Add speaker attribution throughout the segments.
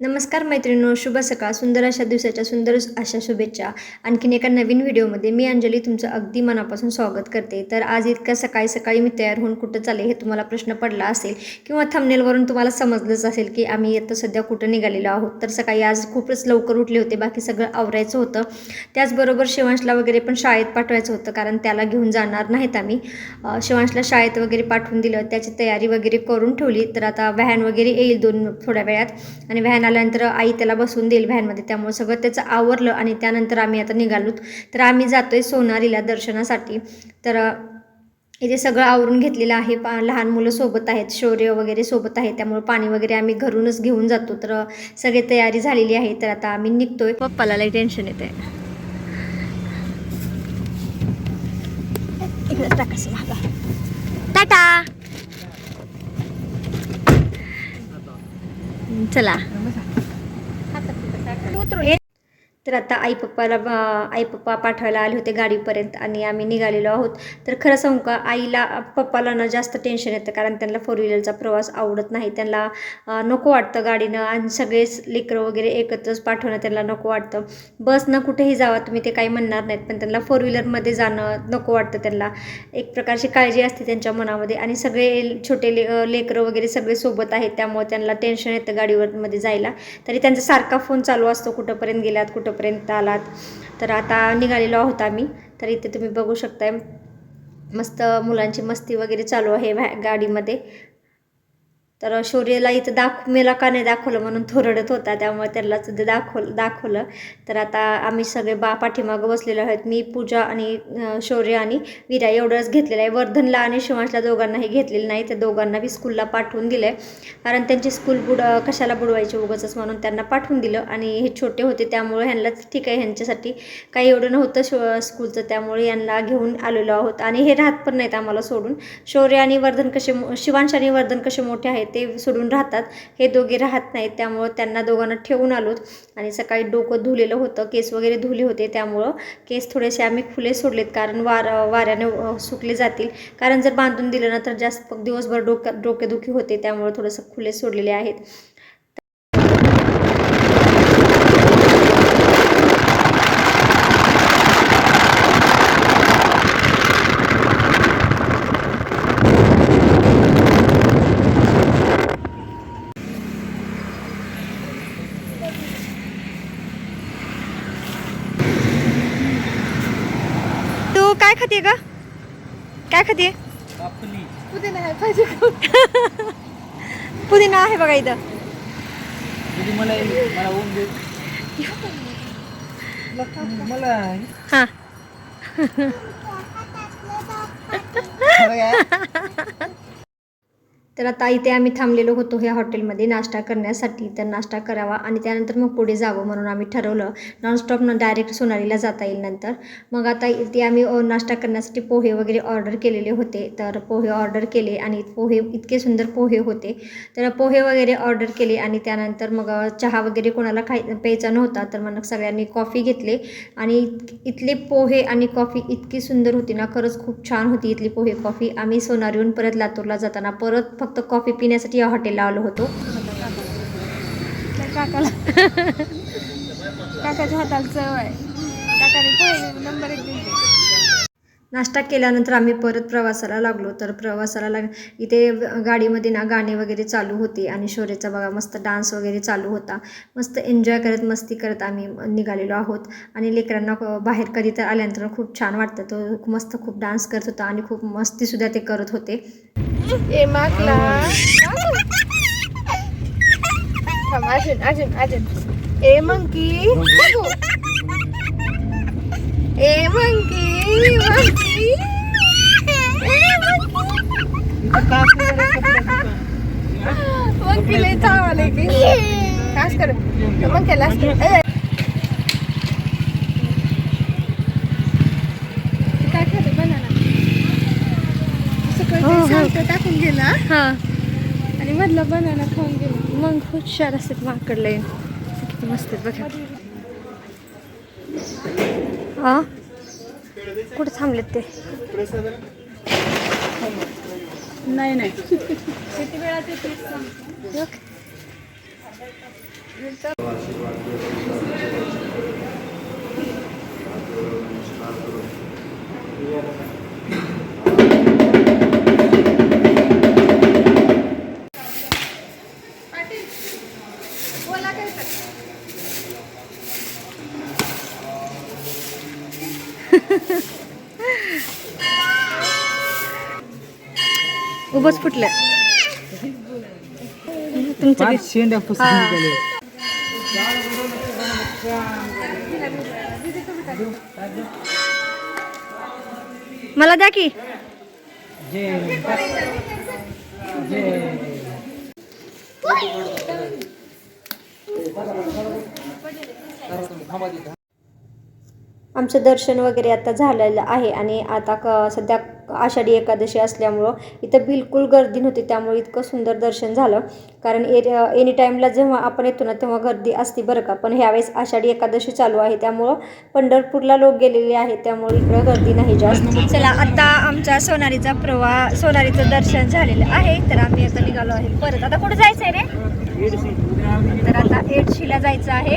Speaker 1: नमस्कार मैत्रिणींनो शुभ सकाळ. सुंदर अशा दिवसाच्या सुंदर अशा शुभेच्छा. आणखीन एका नवीन व्हिडिओमध्ये मी अंजली तुमचं अगदी मनापासून स्वागत करते. तर आज इतक्या सकाळी सकाळी मी तयार होऊन कुठं चाले हे तुम्हाला प्रश्न पडला असेल किंवा थंबनेलवरून तुम्हाला समजलंच असेल की आम्ही आता सध्या कुठं निघालेलो आहोत. तर सकाळी आज खूपच लवकर उठले होते बाकी सगळं आवरायचं होतं. त्याचबरोबर शिवांशला वगैरे पण शाळेत पाठवायचं होतं कारण त्याला घेऊन जाणार नाहीत आम्ही. शिवांशला शाळेत वगैरे पाठवून दिलं त्याची तयारी वगैरे करून ठेवली. तर आता व्हॅन वगैरे येईल दोन थोड्या वेळात. आणि व्हॅन आल्यानंतर आई त्याला बसवून देईल व्हॅनमध्ये. त्यामुळे सगळं त्याचं आवरलं आणि त्यानंतर आम्ही आता निघालोत तर आम्ही जातोय सोनारीला दर्शनासाठी. तर इथे सगळं आवरून घेतलेलं आहे. पा लहान मुलं सोबत आहेत. शौर्य वगैरे सोबत आहे. त्यामुळे पाणी वगैरे आम्ही घरूनच घेऊन जातो. तर सगळी तयारी झालेली आहे. तर आता आम्ही निघतोय. पप्पाला लई टेन्शन येत आहे टाटा! चला. तर आता आई पप्पाला आई पप्पा पाठवायला आले होते गाडीपर्यंत आणि आम्ही निघालेलो आहोत. तर खरं सांगू का आईला पप्पाला ना जास्त टेन्शन येतं कारण त्यांना फोर व्हीलरचा प्रवास आवडत नाही. त्यांना नको वाटतं गाडीनं आणि सगळेच लेकरं वगैरे एकत्रच पाठवणं त्यांना नको वाटतं. बसनं कुठेही जावा तुम्ही ते काही म्हणणार नाहीत पण त्यांना फोर व्हीलरमध्ये जाणं नको वाटतं त्यांना. एक प्रकारची काळजी असते त्यांच्या मनामध्ये आणि सगळे छोटे ले लेकरं वगैरे सगळे सोबत आहेत त्यामुळे त्यांना टेन्शन येतं गाडीवरमध्ये जायला. तरी त्यांचा सारखा फोन चालू असतो कुठंपर्यंत गेलात कुठंपर्यंत आलात. तर आता निघालेलो आहोत आम्ही. तर इथे तुम्ही बघू शकताय मस्त मुलांची मस्ती वगैरे चालू आहे व्हॅ गाडीमध्ये. तर शौर्यला इथं दाख मेला का नाही दाखवलं म्हणून थोरडत होता. त्यामुळे त्याला सुद्धा दाखवलं दाखवलं. तर आता आम्ही सगळे बा पाठीमागं बसलेलो आहेत. मी पूजा आणि शौर्य आणि विरा एवढंच घेतलेलं आहे. वर्धनला आणि शिवांशला दोघांनाही घेतलेलं नाही. त्या दोघांना बी स्कूलला पाठवून दिलं आहे कारण त्यांची स्कूल बुड कशाला बुडवायची उगाचच म्हणून त्यांना पाठवून दिलं. आणि हे छोटे होते. त्यामुळे ह्यांना ठीक आहे. ह्यांच्यासाठी काही एवढं नव्हतं शो स्कूलचं त्यामुळे यांना घेऊन आलेलो आहोत. आणि हे राहत पण नाहीत आम्हाला सोडून. शौर्य आणि वर्धन कसे शिवांश आणि वर्धन कसे मोठे आहेत? ते सोडून राहतात. हे दोघे राहत नाहीत त्यामुळं त्यांना दोघांना ठेवून आलोत आणि सकाळी डोकं धुलेलं होतं केस वगैरे धुले होते त्यामुळं केस थोडेसे आम्ही खुले सोडलेत. कारण वार वाऱ्याने सुकले जातील. कारण जर बांधून दिलं ना तर जास्त दिवसभर डोक्या डोकेदुखी होते त्यामुळं थोडंसं खुले सोडलेले आहेत तू काय खाते का? काय खाते
Speaker 2: पुदिना आहे पाहिजे
Speaker 1: पुदिना आहे बघा इथं.
Speaker 3: मला मला ऊन दे. मला
Speaker 1: हां. तर आता इथे आम्ही थांबलेलो होतो ह्या हॉटेलमध्ये नाश्ता करण्यासाठी. तर नाश्ता करावा आणि त्यानंतर मग पुढे जावं म्हणून आम्ही ठरवलं. नॉनस्टॉप न डायरेक्ट सोनालीला जाता येईल नंतर. मग आता इथे आम्ही नाश्ता करण्यासाठी पोहे वगैरे ऑर्डर केलेले होते. तर पोहे ऑर्डर केले आणि पोहे इतके सुंदर पोहे होते. तर पोहे वगैरे ऑर्डर केले आणि त्यानंतर मग चहा वगैरे कोणाला खाय प्यायचा नव्हता. तर मग सगळ्यांनी कॉफी घेतले आणि इथले पोहे आणि कॉफी इतकी सुंदर होती ना खरंच खूप छान होती इथली पोहे कॉफी आम्ही सोनारीहून परत लातूरला जाताना परत फक्त कॉफी पिण्यासाठी या हॉटेलला आलो होतो.
Speaker 2: काकाला काकाच्या हाताला चव आहे. काकाने नंबर एक दिली.
Speaker 1: नाश्ता केल्यानंतर आम्ही परत प्रवासाला लागलो. तर प्रवासाला लाग इथे गाडीमध्ये ना गाणे वगैरे चालू होते आणि शौर्याचा बघा मस्त डान्स वगैरे चालू होता. मस्त एन्जॉय करत मस्ती करत आम्ही निघालेलो आहोत. आणि लेकरांना क- बाहेर कधी तर आल्यानंतर खूप छान वाटतं. तो मस्त खूप डान्स करत होता आणि खूप मस्तीसुद्धा ते करत होते.
Speaker 2: ए मागला थांब अजून अजून अजून. ए मंकी. ए मंकी. मग मंकी लय चावले की काश कर मंकी लास्ट काय खाते बनाना
Speaker 1: हो, हो.
Speaker 2: सकाळी टाकून गेला
Speaker 1: हा
Speaker 2: आणि मधला बनाना खाऊन गेला
Speaker 1: मग हुशार असतात माकडले किती मस्त बघा हा कुठे थांबलेत ते?
Speaker 2: नाही नाही. किती वेळा ते
Speaker 1: उभंच फुटलं तुमचं बी-
Speaker 3: पाच शेंड्या
Speaker 1: मला द्या की.
Speaker 3: जे
Speaker 1: आमचं दर्शन वगैरे आता झालेलं आहे आणि आता क सध्या आषाढी एकादशी असल्यामुळं इथं बिलकुल गर्दी नव्हती त्यामुळे इतकं सुंदर दर्शन झालं. कारण ए एनी टाईमला जेव्हा आपण येतो ना तेव्हा गर्दी असते बरं का. पण ह्यावेळेस आषाढी एकादशी चालू आहे त्यामुळं पंढरपूरला लोक गेलेले आहेत त्यामुळे इकडं गर्दी नाही जास्त. चला आता आमच्या सोनारीचा प्रवाह सोनारीचं दर्शन झालेलं आहे. तर आम्ही आता निघालो आहे परत. आता कुठं जायचं आहे रे? तर आता एडशीला जायचं आहे.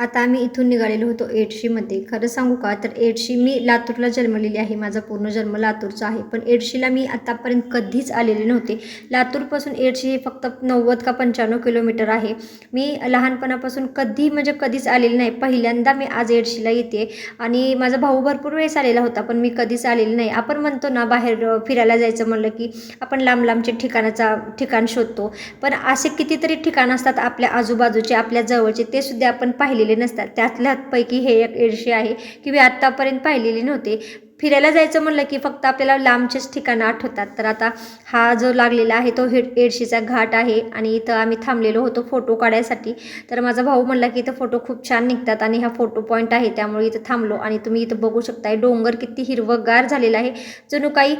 Speaker 1: आता आम्ही इथून निघालेलो होतो एडशीमध्ये. खरं सांगू का? तर एडशी मी लातूरला जन्मलेली आहे. माझा पूर्ण जन्म लातूरचा आहे. पण एडशीला मी आत्तापर्यंत कधीच आलेले नव्हते. लातूरपासून एडशी हे फक्त नव्वद का पंच्याण्णव किलोमीटर आहे. मी लहानपणापासून कधी म्हणजे कधीच आलेली नाही. पहिल्यांदा मी आज एडशीला येते. आणि माझा भाऊ भरपूर वेळेस आलेला होता पण मी कधीच आलेली नाही. आपण म्हणतो ना बाहेर फिरायला जायचं म्हणलं की आपण लांब लांबचे ठिकाणाचा ठिकाण शोधतो. पण असे कितीतरी ठिकाण असतात आपल्या आजूबाजूचे आपल्या जवळचे. ते सुद्धा आपण पाहिलेले नसतात. त्यातल्यापैकी हे एक एडशी आहे की मी आत्तापर्यंत पाहिलेली नव्हते. फिरायला जायचं म्हणलं की फक्त आपल्याला लांबचेच ठिकाणं आठवतात. तर आता हा जो लागलेला आहे तो हेड एडशीचा घाट आहे आणि इथं आम्ही थांबलेलो होतो फोटो काढायसाठी. तर माझा भाऊ म्हणला की इथं फोटो खूप छान निघतात आणि हा फोटो पॉईंट आहे त्यामुळे इथं थांबलो. आणि तुम्ही इथं बघू शकताय डोंगर किती हिरवंगार झालेला आहे. जणू काही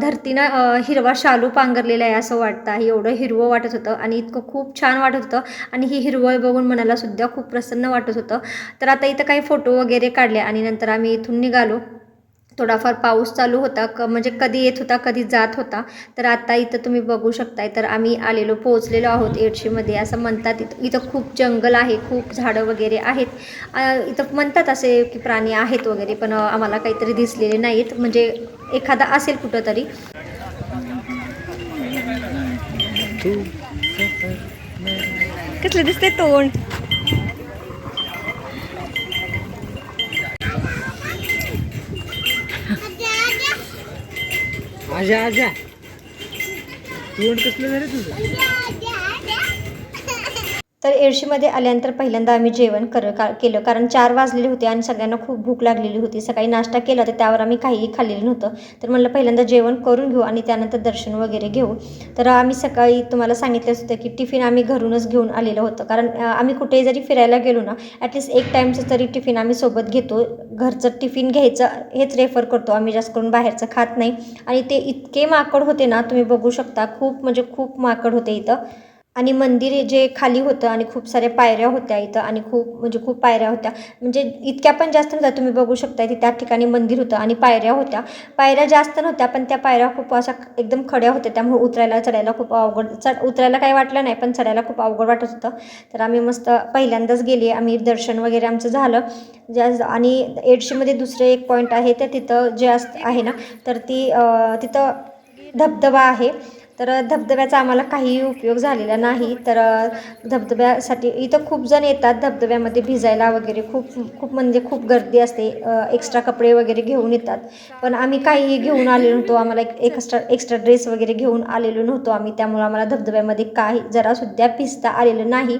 Speaker 1: धरतीनं हिरवा शालू पांघरलेला आहे असं वाटतं आहे. एवढं हिरवं वाटत होतं आणि इतकं खूप छान वाटत होतं. आणि ही हिरवळ बघून मनाला सुद्धा खूप प्रसन्न वाटत होतं. तर आता इथं काही फोटो वगैरे काढले आणि नंतर आम्ही इथून निघालो. थोडाफार पाऊस चालू होता क म्हणजे कधी येत होता कधी जात होता. तर आता इथं तुम्ही बघू शकताय तर आम्ही आलेलो पोहोचलेलो आहोत एडशीमध्ये असं म्हणतात इथं इथं खूप जंगल आहे खूप झाडं वगैरे आहेत. इथं म्हणतात असे की प्राणी आहेत वगैरे पण आम्हाला काहीतरी दिसलेले नाहीत. म्हणजे एखादा असेल कुठंतरी. कसले दिसते तोंड?
Speaker 3: आजा आजा तोंड कसलं झालं तुझं?
Speaker 1: तर एडशीमध्ये आल्यानंतर पहिल्यांदा आम्ही जेवण कर का केलं. कारण चार वाजलेले होते आणि सगळ्यांना खूप भूक लागलेली होती. सकाळी नाश्ता केला तर त्यावर आम्ही काहीही खाल्लेलं नव्हतं. तर म्हणलं पहिल्यांदा जेवण करून घेऊ आणि त्यानंतर दर्शन वगैरे घेऊ. तर आम्ही सकाळी तुम्हाला सांगितलंच होतं की टिफिन आम्ही घरूनच घेऊन आलेलं होतं. कारण आम्ही कुठेही जरी फिरायला गेलो ना ॲटलिस्ट एक टाईमचं तरी टिफिन आम्ही सोबत घेतो. घरचं टिफिन घ्यायचं हेच रेफर करतो. आम्ही जास्त करून बाहेरचं खात नाही. आणि ते इतके माकड होते ना तुम्ही बघू शकता. खूप म्हणजे खूप माकड होते इथं. आणि मंदिर जे खाली होतं आणि खूप साऱ्या पायऱ्या होत्या इथं आणि खूप म्हणजे खूप पायऱ्या होत्या. म्हणजे इतक्या पण जास्त नव्हत्या तुम्ही बघू शकता की त्या ठिकाणी मंदिर होतं आणि पायऱ्या होत्या. पायऱ्या जास्त नव्हत्या पण त्या पायऱ्या खूप अशा एकदम खड्या होत्या त्यामुळे उतरायला चढायला खूप अवघड चढ उतरायला काही वाटलं नाही पण चढायला खूप अवघड वाटत होतं. तर आम्ही मस्त पहिल्यांदाच गेले आम्ही दर्शन वगैरे आमचं झालं. ज्या आणि एडशीमध्ये दुसरे एक पॉईंट आहे ते तिथं जे अस आहे ना तर ती तिथं धबधबा आहे. तर धबधब्याचा आम्हाला काहीही उपयोग झालेला नाही. तर धबधब्यासाठी इथं खूप जण येतात. धबधब्यामध्ये भिजायला वगैरे खूप खूप म्हणजे खूप गर्दी असते. एक्स्ट्रा कपडे वगैरे घेऊन येतात. पण आम्ही काहीही घेऊन आलेलो नव्हतो. आम्हाला एक एक्स्ट्रा एक्स्ट्रा ड्रेस वगैरे घेऊन आलेलो नव्हतो आम्ही. त्यामुळं आम्हाला धबधब्यामध्ये काही जरासुद्धा भिजता आलेलं नाही.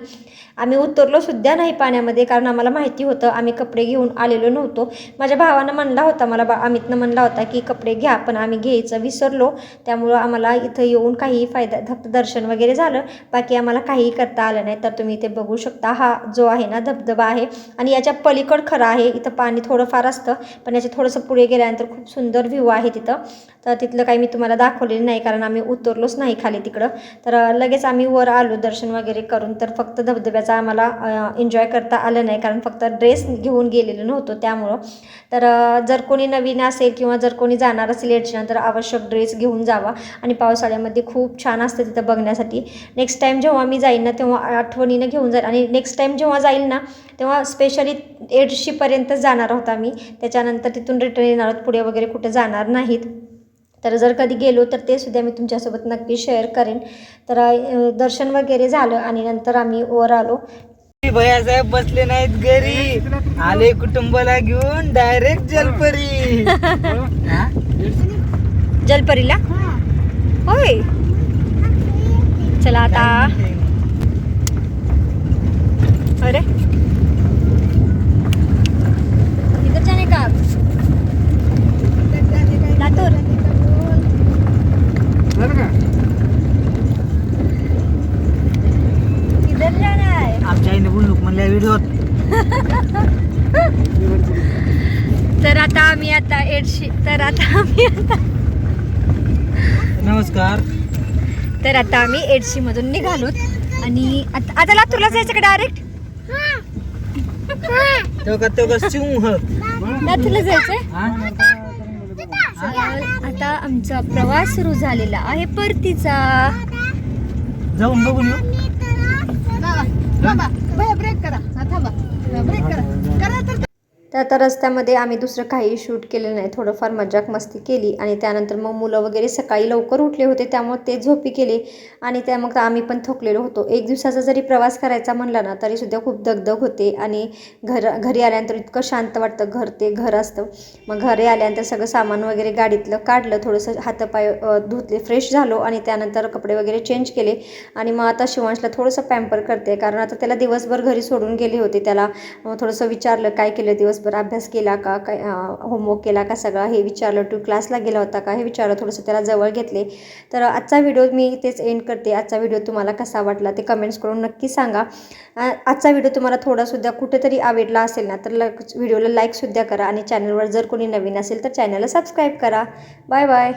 Speaker 1: आम्ही उतरलो सुद्धा नाही पाण्यामध्ये कारण आम्हाला माहिती होतं आम्ही कपडे घेऊन आलेलो नव्हतो. माझ्या भावानं म्हणला होता मला बा अमितनं म्हणला होता की कपडे घ्या पण आम्ही घ्यायचं विसरलो. त्यामुळं आम्हाला इथं येऊन काही काहीही फायदा फक्त दर्शन वगैरे झालं. बाकी आम्हाला काहीही करता आलं नाही. तर तुम्ही इथे बघू शकता हा जो आहे ना धबधबा आहे. आणि याच्या पलीकड खरं आहे इथं पाणी थोडंफार असतं पण याच्या थोडंसं पुढे गेल्यानंतर खूप सुंदर व्ह्यू आहे तिथं. तर तिथलं काही मी तुम्हाला दाखवलेलं नाही कारण आम्ही उतरलोच नाही खाली तिकडं. तर लगेच आम्ही वर आलो दर्शन वगैरे करून तर फक्त धबधब्याचं आम्हाला एन्जॉय करता आलं नाही. कारण फक्त ड्रेस घेऊन गेलेलो नव्हतो त्यामुळं. तर जर कोणी नवीन असेल किंवा जर कोणी जाणार असेल याच्या तर आवश्यक ड्रेस घेऊन जावा. आणि पावसाळ्यामध्ये खूप छान असतं तिथं बघण्यासाठी. नेक्स्ट टाईम जेव्हा मी जाईन ना तेव्हा आठवणीनं घेऊन जाईल आणि नेक्स्ट टाईम जेव्हा जाईल ना तेव्हा स्पेशली एडशीपर्यंतच जाणार आहोत आम्ही त्याच्यानंतर तिथून रिटर्न येणार आहोत. पुढे वगैरे कुठे जाणार नाहीत. तर जर कधी गेलो तर ते सुद्धा मी तुमच्यासोबत नक्की शेअर करेन. तर दर्शन वगैरे झालं आणि नंतर आम्ही वर आलो.
Speaker 3: भैया साहेब बसले नाहीत घरी. आले कुटुंबाला घेऊन डायरेक्ट जलपरी. हा?
Speaker 1: जलपरीला? होय. चला आता. अरे. एडशी. तर आता आम्ही आता
Speaker 3: नमस्कार.
Speaker 1: तर आता आम्ही एडशी मधून निघालोत आणि आता आता लातूरला जायचं का डायरेक्ट
Speaker 3: सिंह.
Speaker 1: लातूरला जायचंय?
Speaker 3: हा?
Speaker 1: आता आमचा प्रवास सुरू झालेला आहे परतीचा.
Speaker 3: जाऊन बघून येऊ.
Speaker 2: थांबा भैया ब्रेक करा. हा, थांबा. ब्रेक करा. तर
Speaker 1: आता रस्त्यामध्ये आम्ही दुसरं काही शूट केले नाही. थोडंफार मजाक मस्ती केली आणि त्यानंतर मग मुलं वगैरे सकाळी लवकर उठले होते त्यामुळे ते झोपी केले आणि त्या मग आम्ही पण थकलेलो होतो. एक दिवसाचा जरी प्रवास करायचा म्हणला ना तरीसुद्धा खूप दगदग होते आणि घर घरी आल्यानंतर इतकं शांत वाटतं. घर ते घर असतं. मग घरी आल्यानंतर सगळं सामान वगैरे गाडीतलं काढलं थोडंसं हातपाय धुतले फ्रेश झालो आणि त्यानंतर कपडे वगैरे चेंज केले. आणि मग आता शिवांशला थोडंसं पॅम्पर करते. कारण आता त्याला दिवसभर घरी सोडून गेले होते. त्याला थोडंसं विचारलं काय केलं दिवसभर अभ्यास केला का? काय होमवर्क केला का सगळा? हे विचारलं टू क्लासला गेला होता का? हे विचारलं थोडंसं त्याला जवळ घेतले. तर आजचा व्हिडिओ मी तेच एंड करते. आजचा व्हिडिओ तुम्हाला कसा वाटला ते कमेंट्स करून नक्की सांगा. आजचा व्हिडिओ तुम्हाला थोडासुद्धा कुठेतरी आवडला असेल ना तर ल व्हिडिओला लाईकसुद्धा करा आणि चॅनलवर जर कोणी नवीन असेल तर चॅनलला सबस्क्राईब करा. Bye bye